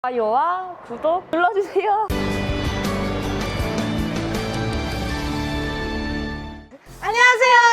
좋아요와 구독 눌러주세요. 안녕하세요.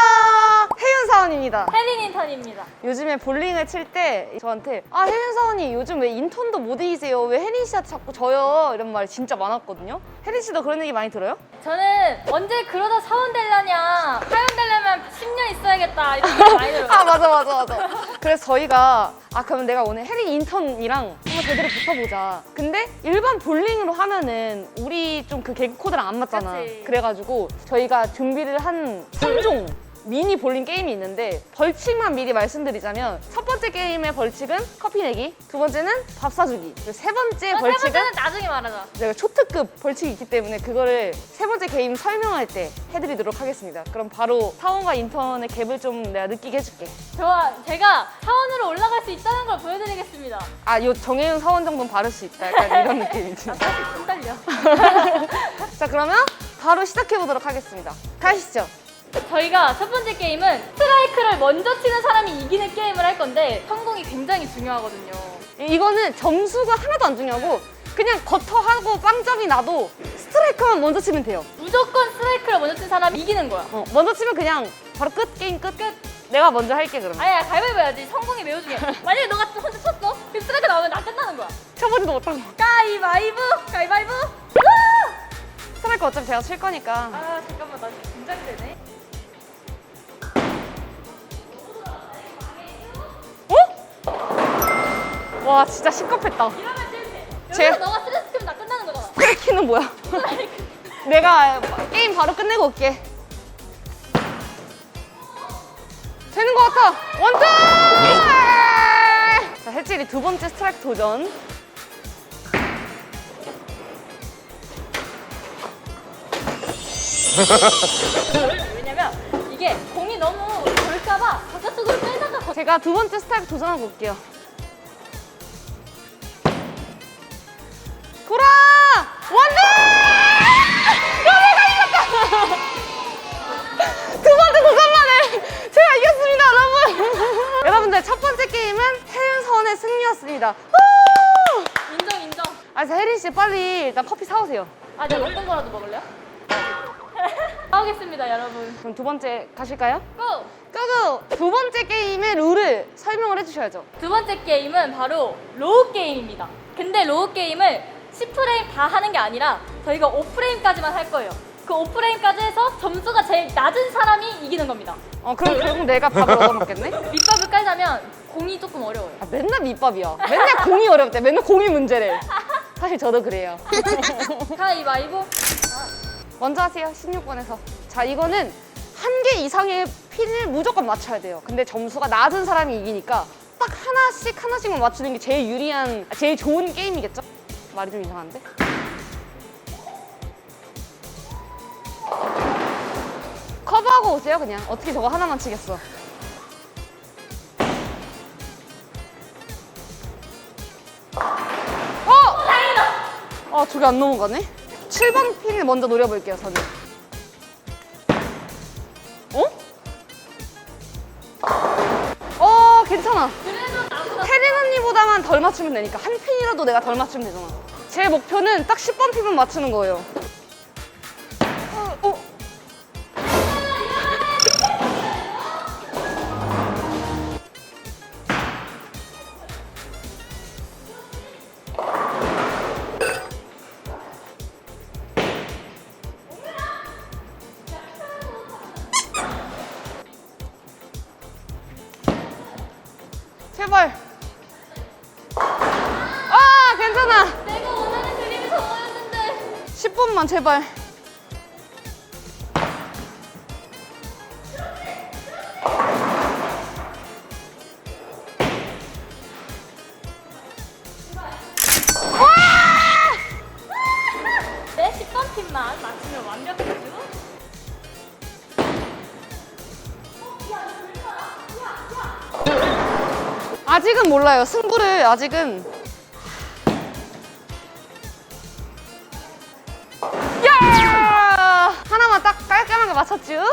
사원입니다. 헬린 인턴입니다. 요즘에 볼링을 칠 때 저한테 아 혜윤 사원이 요즘 왜 인턴도 못 이기세요? 왜 혜린 씨한테 자꾸 져요? 이런 말이 진짜 많았거든요. 혜린 씨도 그런 얘기 많이 들어요? 저는 언제 그러다 사원 되려냐, 사원 되려면 10년 있어야겠다 이런 말 많이 들어요. 아 맞아 맞아 맞아. 그래서 저희가 아 그러면 내가 오늘 혜린 인턴이랑 한번 제대로 붙어보자. 근데 일반 볼링으로 하면은 우리 좀 그 개그 코드랑 안 맞잖아. 그치. 그래가지고 저희가 준비를 한 3종 미니 볼링 게임이 있는데 벌칙만 미리 말씀드리자면 첫 번째 게임의 벌칙은 커피 내기, 두 번째는 밥 사주기, 그리고 세 번째 어, 세 벌칙은 번째는 나중에 말하자. 제가 초특급 벌칙이 있기 때문에 그거를 세 번째 게임 설명할 때 해드리도록 하겠습니다. 그럼 바로 사원과 인턴의 갭을 좀 내가 느끼게 해줄게. 저와 제가 사원으로 올라갈 수 있다는 걸 보여드리겠습니다. 아, 요 정혜윤 사원 정도는 바를 수 있다. 약간 이런 느낌이지. 떨려. 자, 그러면 바로 시작해 보도록 하겠습니다. 가시죠. 저희가 첫 번째 게임은 스트라이크를 먼저 치는 사람이 이기는 게임을 할 건데 성공이 굉장히 중요하거든요. 이- 이거는 점수가 하나도 안 중요하고 그냥 거터하고 빵점이 나도 스트라이크만 먼저 치면 돼요. 무조건 스트라이크를 먼저 친 사람이 이기는 거야. 어, 먼저 치면 그냥 바로 끝 게임 끝. 끝. 내가 먼저 할게 그러면. 아니야 가위바위보 해야지 성공이 매우 중요해 만약에 너가 혼자 쳤어? 그럼 스트라이크 나오면 나 끝나는 거야 쳐보지도 못하고. 가위바위보 가위바위보 우! 스트라이크 어차피 제가 칠 거니까. 아 잠깐만 나 긴장되네 와, 진짜. 이러면 실패 제- 여기서 너가 스트레스 키면 나 끝나는 거잖아 스트라이크는 뭐야? 내가 게임 바로 끝내고 올게. 되는 것 같아. 원투! 자, 혜찔이 두 번째 스트라이크 도전. 왜냐면 이게 공이 너무 돌까봐 바깥쪽으로 빼다가 거- 제가 두 번째 스트라이크 도전하고 올게요. 혜윤선의 승리였습니다. 후! 인정 인정 아, 그래서 혜린 씨 빨리 일단 커피 사오세요. 아 내가 어떤 거라도 먹을래요? 나오겠습니다 여러분 그럼 두 번째 가실까요? 고! 끄고 두 번째 게임의 룰을 설명을 해주셔야죠. 두 번째 게임은 바로 로우 게임입니다. 근데 로우 게임을 10프레임 다 하는 게 아니라 저희가 5프레임까지만 할 거예요. 그 5프레임까지 해서 점수가 제일 낮은 사람이 이기는 겁니다. 어, 그럼 결국 내가 밥을 얻어먹겠네? 깔자면 공이 조금 어려워요. 아, 맨날 밑밥이야. 맨날 공이 어렵대. 맨날 공이 문제래. 사실 저도 그래요. 가위바위보. 먼저 하세요. 16번에서. 자, 이거는 한 개 이상의 핀을 무조건 맞춰야 돼요. 근데 점수가 낮은 사람이 이기니까 딱 하나씩 하나씩만 맞추는 게 제일 유리한, 제일 좋은 게임이겠죠? 말이 좀 이상한데? 커버하고 오세요, 그냥. 어떻게 저거 하나만 치겠어. 어! 아, 저게 안 넘어가네? 7번 핀을 먼저 노려볼게요, 저는. 어? 어, 괜찮아. 혜린 언니보다만 덜 맞추면 되니까. 한 핀이라도 내가 덜 맞추면 되잖아. 제 목표는 딱 10번 핀만 맞추는 거예요. 제발. 아, 괜찮아. 내가 원하는 그림이 저거였는데. 10분만 제발. 아직은 몰라요. 승부를 아직은. 야! 하나만 딱 깔끔하게 맞췄지? 어?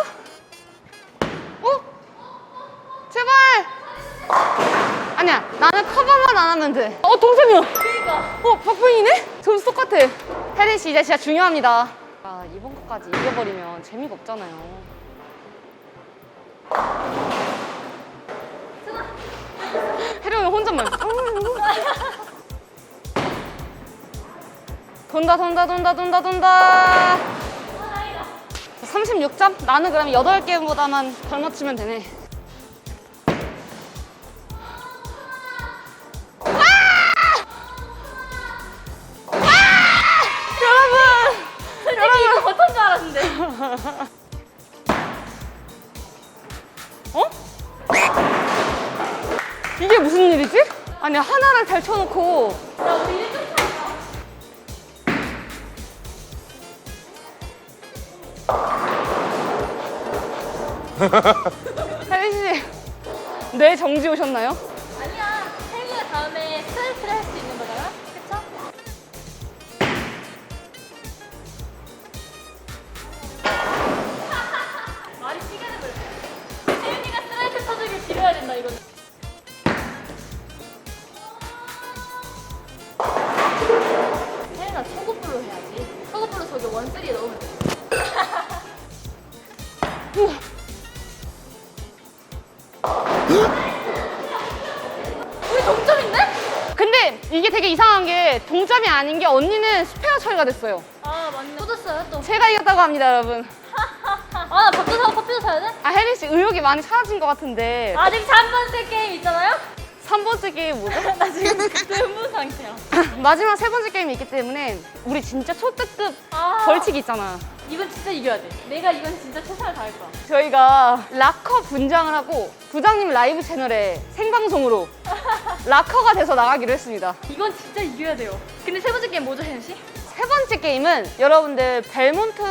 제발! 아니야, 나는 커버만 안 하면 돼. 어, 동생이야! 그러니까. 어, 박분이네? 점수 똑같아. 혜린 씨 이제 진짜 중요합니다. 아, 이번 거까지 이겨버리면 재미가 없잖아요. 오늘 혼잣말. 돈다, 돈다, 돈다, 돈다, 돈다. 36점? 나는 그럼 8개보다만 덜 맞추면 되네. 이게 무슨 일이지? 아니 하나를 잘 쳐놓고 야, 우리 1등 차이다. 혜린 씨, 뇌 정지 오셨나요? 이게 되게 이상한 게 동점이 아닌 게 언니는 스페어 처리가 됐어요. 아, 맞네. 꽂았어요, 또. 제가 이겼다고 합니다, 여러분. 아, 나 밥도 사고 커피도 사야 돼? 아 혜린 씨 의욕이 많이 사라진 것 같은데 아직 3번째 게임 있잖아요? 3번째 게임 뭐죠? 나 지금 너무 상태야. 마지막 세 번째 게임이 있기 때문에 우리 진짜 초특급 아, 벌칙이 있잖아. 이건 진짜 이겨야 돼. 내가 이건 진짜 최선을 다할 거야. 저희가 락커 분장을 하고 부장님 라이브 채널에 생방송으로 락커가 돼서 나가기로 했습니다. 이건 진짜 이겨야 돼요. 근데 세 번째 게임 뭐죠, 혜연 씨? 세 번째 게임은 여러분들 벨몬트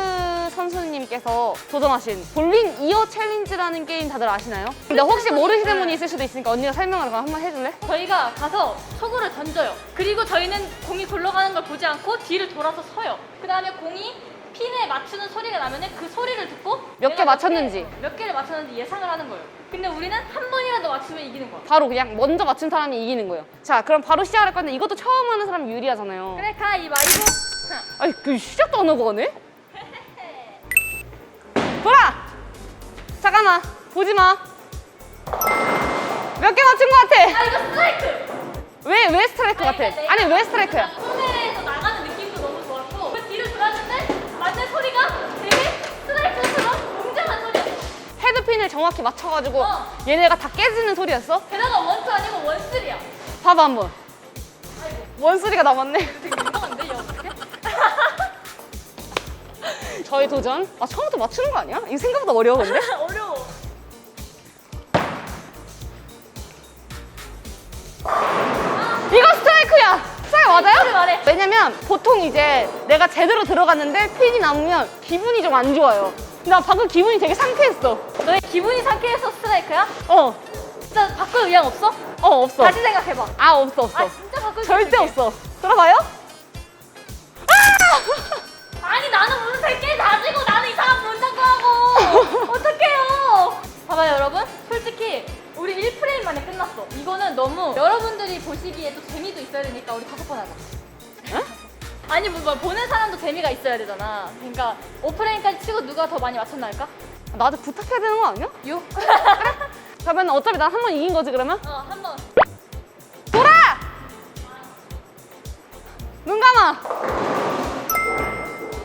선수님께서 도전하신 볼링 이어 챌린지라는 게임 다들 아시나요? 근데 혹시 모르시는 분이 있을 수도 있으니까 언니가 설명을 그럼 한번 해줄래? 저희가 가서 초구를 던져요. 그리고 저희는 공이 굴러가는 걸 보지 않고 뒤를 돌아서 서요. 그 다음에 공이 핀에 맞추는 소리가 나면 그 소리를 듣고 몇 내가 개 맞췄는지. 개- 몇 개를 맞췄는지 예상을 하는 거예요. 근데 우리는 한 번이라도 맞추면 이기는 거야. 바로 그냥 먼저 맞춘 사람이 이기는 거예요. 자, 그럼 바로 시작할 건데 이것도 처음 하는 사람이 유리하잖아요. 그래, 가위바위보. 아니, 그 시작도 안 하고 가네? 돌아! 잠깐만, 보지 마. 몇 개 맞춘 것 같아? 아, 이거 스트라이크! 왜, 왜 스트라이크 같아? 그러니까 아니, 왜 스트라이크야? 헤드핀을 정확히 맞춰가지고 어. 얘네가 다 깨지는 소리였어? 게다가 원투 아니고 원쓰리야 봐봐 한번. 원소리가 남았네. 되게 민망한데 이거 어떡해? 저희 도전. 아 처음부터 맞추는 거 아니야? 이거 생각보다 어려워 근데? 어려워 이거 스트라이크야. 스트라이크 맞아요? 말해 왜냐면 보통 이제 내가 제대로 들어갔는데 핀이 남으면 기분이 좀 안 좋아요. 나 방금 기분이 되게 상쾌했어. 너의 기분이 상쾌해서 스트라이크야? 어, 진짜 바꿀 의향 없어? 어 없어. 다시 생각해봐 아 없어 없어. 아 진짜 바꿀 수 절대 있을게. 없어. 들어봐요? 아니 나는 무슨 100개 다지고 나는 이상한 문장도 하고 어떡해요 봐봐요 여러분 솔직히 우리 1프레임 만에 끝났어 이거는 너무 여러분들이 보시기에 또 재미도 있어야 되니까 우리 다섯 번 하자 아니 뭐, 뭐 보는 사람도 재미가 있어야 되잖아 그러니까 5프레임까지 치고 누가 더 많이 맞췄나 할까? 나도 부탁해야 되는 거 아니야? 6? 그러면 어차피 난 한 번 이긴 거지 그러면? 어 한 번 돌아! 눈 감아.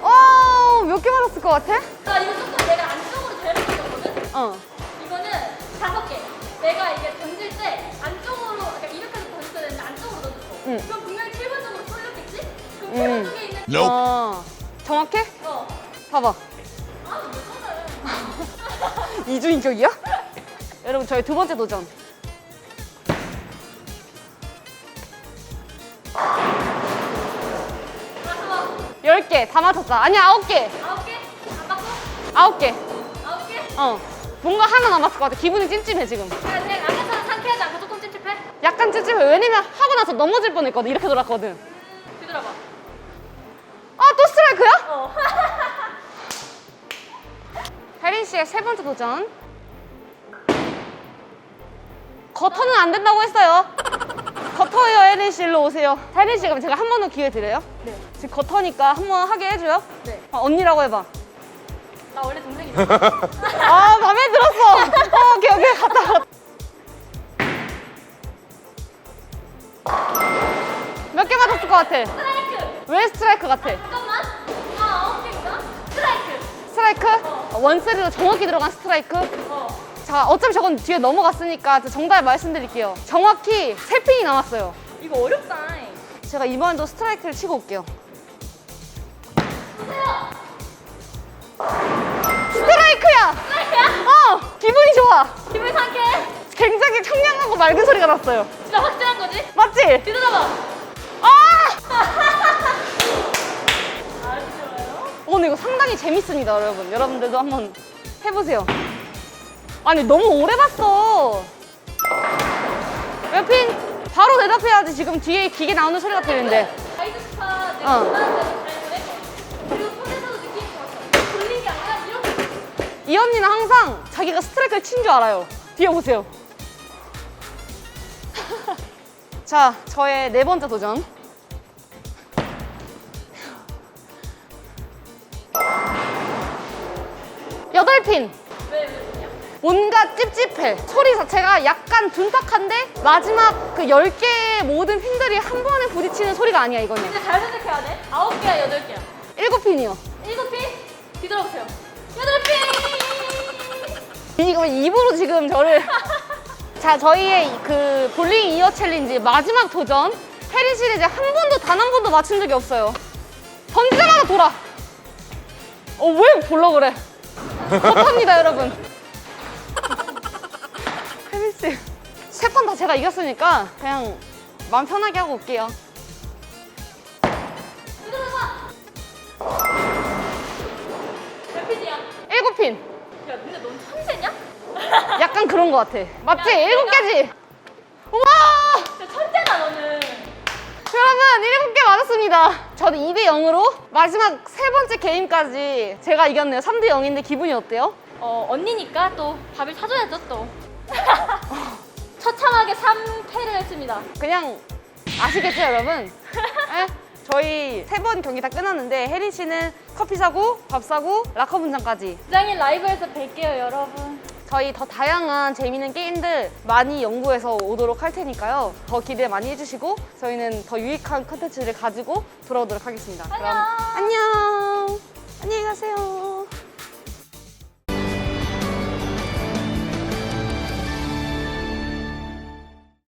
어, 몇 개 맞았을 것 같아? 나 이거 조금 내가 안쪽으로 대를 던졌거든? 어. 이거는 다섯 개 내가 이게 던질 때 안쪽으로 그러니까 이렇게 해서 던져야 되는데 안쪽으로 던졌어 응. 그럼 분명히 7번 쪽으로 쏠렸겠지? 그럼 응. 7번 쪽에 있는 어. 정확해? 어. 봐봐. 아, 왜 쏘래? 이주인격이야? 여러분, 저희 두 번째 도전. 마지막 열개 다 맞췄다. 아니, 아홉 개 아홉 개? 안 맞고? 아홉 개 아홉 개? 어. 뭔가 하나 남았을 것 같아. 기분이 찜찜해, 지금. 그냥 그냥 안에서는 상쾌하지 않고 조금 찝찝해? 약간 찝찝해. 왜냐면 하고 나서 넘어질 뻔 했거든. 이렇게 돌았거든. 뒤돌아봐. 아, 또 스트라이크야? 어. 혜린 씨의 세 번째 도전. 거터는 안 된다고 했어요. 거, 거터예요, 혜린 씨. 일로 오세요. 혜린 씨, 그럼 제가 한 번 더 기회 드려요? 네. 지금 거터니까 한 번 하게 해줘요? 네. 아, 언니라고 해봐. 나 원래 동생이잖아. 원세리로 정확히 들어간 스트라이크? 어. 자, 어차피 저건 뒤에 넘어갔으니까 정답 말씀드릴게요. 정확히 세 핀이 남았어요. 이거 어렵다. 제가 이번에도 스트라이크를 치고 올게요. 보세요. 스트라이크야! 스트라이크야? 어! 기분이 좋아! 기분 상쾌해. 굉장히 청량하고 맑은 소리가 났어요. 진짜 확실한 거지? 맞지? 뒤돌아봐. 아! 근데 이거 상당히 재밌습니다, 여러분. 여러분들도 한번 해보세요. 아니, 너무 오래 봤어. 몇 핀? 바로 대답해야지. 지금 뒤에 기계 나오는 소리가 들리는데. 어. 이 언니는 항상 자기가 스트라이크를 친 줄 알아요. 뒤에 보세요. 자, 저의 네 번째 도전. 여덟 핀. 뭔가 찝찝해. 소리 자체가 약간 둔탁한데 마지막 그 10개의 모든 핀들이 한 번에 부딪히는 소리가 아니야, 이거는. 근데 잘 선택해야 돼. 아홉 개야, 여덟 개야. 일곱 핀이요. 일곱 핀. 뒤돌아보세요. 여덟 핀. 이거 입으로 지금 저를. 자, 저희의 그 볼링 이어 챌린지 마지막 도전. 페리 시리즈 한 번도 단 한 번도 맞춘 적이 없어요. 던지자마자 돌아. 어, 왜 돌라 그래? 못합니다, 여러분. 씨. 세판 다 제가 이겼으니까 그냥 마음 편하게 하고 올게요. 일곱 핀. 야, 근데 넌 천재냐? 약간 그런 것 같아. 맞지? 야, 일곱 개지? 우와! 진짜 천재다, 너는. 여러분 일곱 개 맞았습니다. 저는 2대 0으로 마지막 세 번째 게임까지 제가 이겼네요. 3대 0인데 기분이 어때요? 어, 언니니까 또 밥을 사줘야죠, 또. 처참하게 3패를 했습니다. 그냥 아시겠죠 여러분? 네? 저희 세 번 경기 다 끝났는데 혜린 씨는 커피 사고 밥 사고 라커 분장까지 부장님 라이브에서 뵐게요, 여러분. 저희 더 다양한 재미있는 게임들 많이 연구해서 오도록 할 테니까요. 더 기대 많이 해주시고 저희는 더 유익한 컨텐츠를 가지고 돌아오도록 하겠습니다. 그럼 안녕. 안녕. 안녕히 가세요.